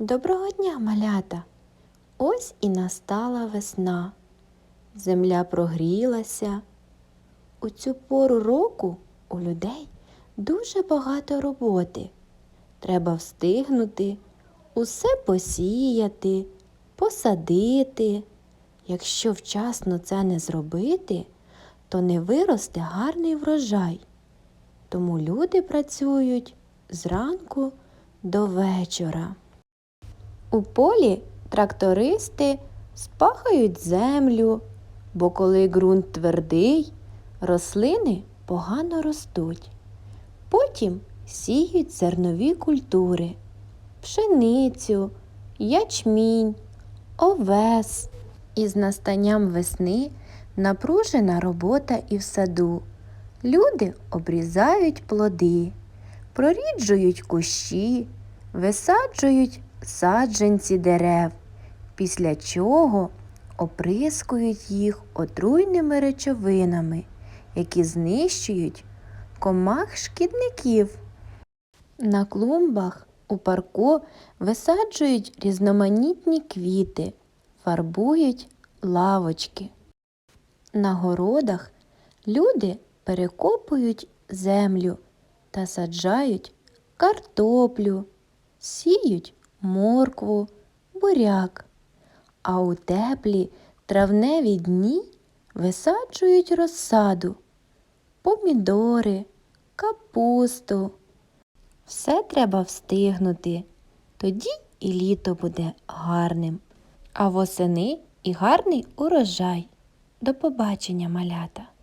Доброго дня, малята! Ось і настала весна. Земля прогрілася. У цю пору року у людей дуже багато роботи. Треба встигнути, усе посіяти, посадити. Якщо вчасно це не зробити, то не виросте гарний врожай. Тому люди працюють зранку до вечора. У полі трактористи спахають землю, бо коли ґрунт твердий, рослини погано ростуть. Потім сіють зернові культури, пшеницю, ячмінь, овес. І з настанням весни напружена робота і в саду. Люди обрізають плоди, проріджують кущі, висаджують саджанці дерев, після чого оприскують їх отруйними речовинами, які знищують комах шкідників. На клумбах у парку висаджують різноманітні квіти, фарбують лавочки. На городах люди перекопують землю та саджають картоплю, сіють моркву, буряк, а у теплі травневі дні висаджують розсаду, помідори, капусту. Все треба встигнути, тоді і літо буде гарним, а восени і гарний урожай. До побачення, малята!